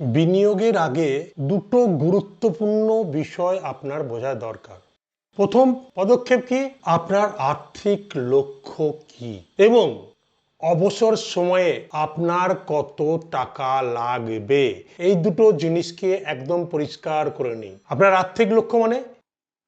বিনিয়োগের আগে দুটো গুরুত্বপূর্ণ বিষয় আপনার বোঝা দরকার। প্রথম পদক্ষেপ কি? আপনার আর্থিক লক্ষ্য কি? এবং অবসর সময়ে আপনার কত টাকা লাগবে? এই দুটো জিনিসকে একদম পরিষ্কার করে নিন। আপনার আর্থিক লক্ষ্য মানে?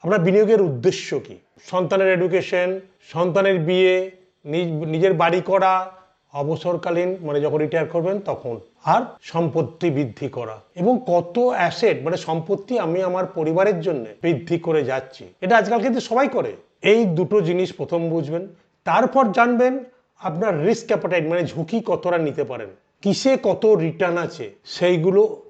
আপনার বিনিয়োগের উদ্দেশ্য কি? সন্তানের এডুকেশন সন্তানের বিয়ে, নিজ- নিজের বাড়ি করা অবসরকালীন মানে যখন রিটায়ার করবেন তখন। আর সম্পত্তি বৃদ্ধি করা। এবং কত অ্যাসেট মানে সম্পত্তি আমি আমার পরিবারের জন্য বৃদ্ধি করে যাচ্ছি। এটা আজকাল কিন্তু সবাই করে। এই দুটো জিনিস প্রথম বুঝবেন। তারপর জানবেন আপনার রিস্ক অ্যাপাটাইট মানে ঝুঁকি কতটা নিতে পারেন। কিসে কত রিটার্ন আছে, সেইগুলো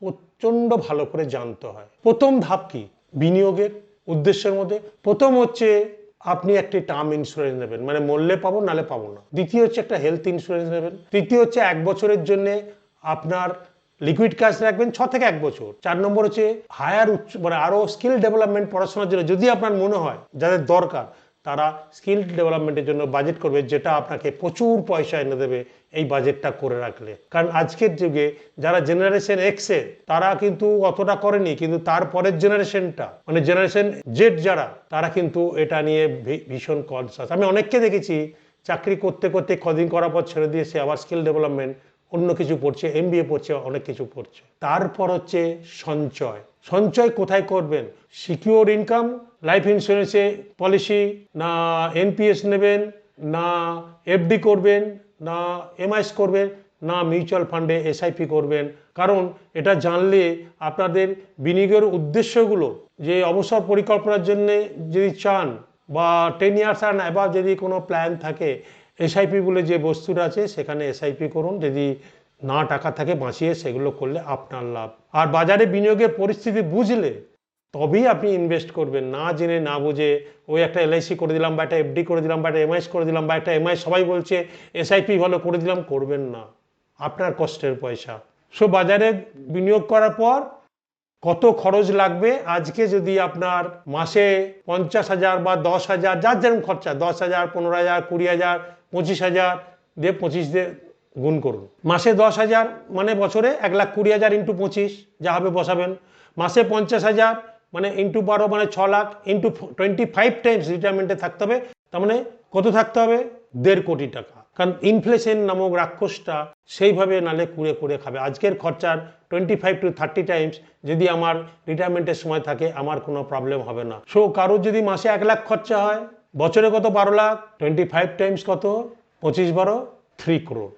প্রচণ্ড ভালো করে জানতে হয়। প্রথম ধাপ কি? বিনিয়োগের উদ্দেশ্যের মধ্যে। প্রথম হচ্ছে আপনি একটি টার্ম ইন্স্যুরেন্স নেবেন মানে মূল্যে পাবো, নালে পাবো না। দ্বিতীয় হচ্ছে একটা হেলথ ইন্স্যুরেন্স নেবেন। তৃতীয় হচ্ছে এক বছরের জন্য আপনার লিকুইড ক্যাশ রাখবেন ছ থেকে এক বছর। চার নম্বর হচ্ছে হায়ার উচ্চ মানে আরও স্কিল ডেভেলপমেন্ট পড়াশোনার জন্য, যদি আপনার মনে হয়, যাদের দরকার তারা স্কিল ডেভেলপমেন্টের জন্য বাজেট করবে, যেটা আপনাকে প্রচুর পয়সা এনে দেবে এই বাজেটটা করে রাখলে। কারণ আজকের যুগে যারা জেনারেশন এক্সের তারা কিন্তু অতটা করেনি, কিন্তু তারপরের জেনারেশনটা মানে জেনারেশন জেড যারা, তারা কিন্তু এটা নিয়ে ভীষণ কনসাস আমি অনেককে দেখেছি, চাকরি করতে করতে কদিন করার পর ছেড়ে দিয়ে সে আবার স্কিল ডেভেলপমেন্ট অন্য কিছু পড়ছে এম পড়ছে, অনেক কিছু পড়ছে। তারপর হচ্ছে সঞ্চয়। সঞ্চয় কোথায় করবেন? সিকিউর ইনকাম লাইফ ইন্স্যুরেন্সে পলিসি না এনপিএস নেবেন, না এফডি করবেন, না এমআইএস করবেন, না মিউচুয়াল ফান্ডে এসআইপি করবেন। কারণ এটা জানলে আপনাদের বিনিয়োগের উদ্দেশ্যগুলো, যে অবসর পরিকল্পনার জন্য যদি চান বা টেন ইয়ার্স আর এবার যদি কোনো প্ল্যান থাকে এসআইপি বলে যে বস্তুটা আছে, সেখানে এসআইপি করুন। যদি না টাকা থাকে বাঁচিয়ে সেগুলো করলে আপনার লাভ। আর বাজারে বিনিয়োগের পরিস্থিতি বুঝলে তবেই আপনি ইনভেস্ট করবেন। না জেনে, না বুঝে ওই একটা এলআইসি করে দিলাম বা একটা এফডি করে দিলাম বা একটা এমআইএস করে দিলাম বা একটা এমআই সবাই বলছে এসআইপি ভালো করে দিলাম, করবেন না। আপনার কষ্টের পয়সা। সো বাজারে বিনিয়োগ করার পর কত খরচ লাগবে? আজকে যদি আপনার মাসে পঞ্চাশ হাজার বা দশ হাজার, যার যেরকম খরচা, দশ হাজার, পনেরো হাজার, কুড়ি হাজার পঁচিশ হাজার দিয়ে পঁচিশ দিয়ে গুণ করুন মাসে দশ হাজার মানে বছরে এক লাখ কুড়ি হাজার ইন্টু পঁচিশ যা হবে বসাবেন। মাসে পঞ্চাশ হাজার মানে ইন্টু বারো মানে ছ lakh into twenty five times রিটায়ারমেন্টে থাকতে হবে। তার মানে কত থাকতে হবে? দেড় কোটি টাকা। কারণ ইনফ্লেশন নামক রাক্ষসটা সেইভাবে নালে কুড়ে কুড়ে খাবে। আজকের খরচার twenty five to thirty times যদি আমার রিটায়ারমেন্টের সময় থাকে, আমার কোনো প্রবলেম হবে না। সো কারোর যদি মাসে এক লাখ খরচা হয় বছরে কত বারো লাখ টোয়েন্টি ফাইভ টাইমস কত পঁচিশ বারো থ্রি ক্রোর